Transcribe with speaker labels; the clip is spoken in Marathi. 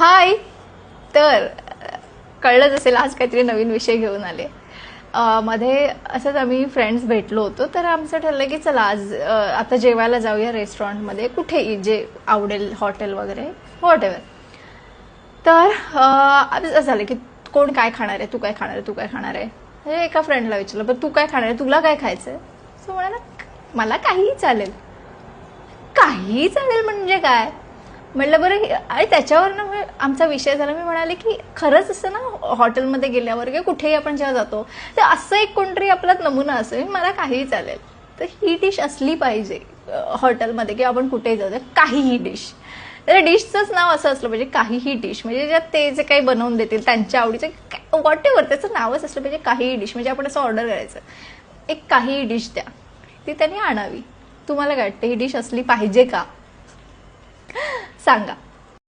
Speaker 1: हाय. तर कळलंच असेल आज काहीतरी नवीन विषय घेऊन आले. मध्ये असंच आम्ही फ्रेंड्स भेटलो होतो तर आमचं ठरलं की चला आज आता जेवायला जाऊया रेस्टॉरंटमध्ये कुठेही जे आवडेल हॉटेल वगैरे वॉट एव्हर तर असं झालं की कोण काय खाणार आहे तू काय खाणार आहे तू काय खाणार आहे? म्हणजे एका फ्रेंडला विचारलं पण तू काय खाणार आहे? तुला काय खायचं आहे सो म्हणाला मला काहीही चालेल. काहीही चालेल म्हणजे काय? म्हटलं बरं अरे आणि त्याच्यावरनं आमचा विषय झाला. मी म्हणाले की खरंच असं ना हॉटेलमध्ये गेल्यावर किंवा कुठेही आपण जेव्हा जातो तर असं एक कोणतरी आपला नमुना असेल मला काहीही चालेल. तर ही डिश असली पाहिजे हॉटेलमध्ये किंवा आपण कुठेही जातो काहीही डिश. तर डिशचंच नाव असं असलं पाहिजे काहीही डिश. म्हणजे ज्यात ते जे काही बनवून देतील त्यांच्या आवडीचं वॉट एव्हर त्याचं नावच असलं पाहिजे काहीही डिश. म्हणजे आपण असं ऑर्डर करायचं एक काहीही डिश द्या. ती त्यांनी आणावी. तुम्हाला काय वाटतं ही डिश असली पाहिजे का? सांगा.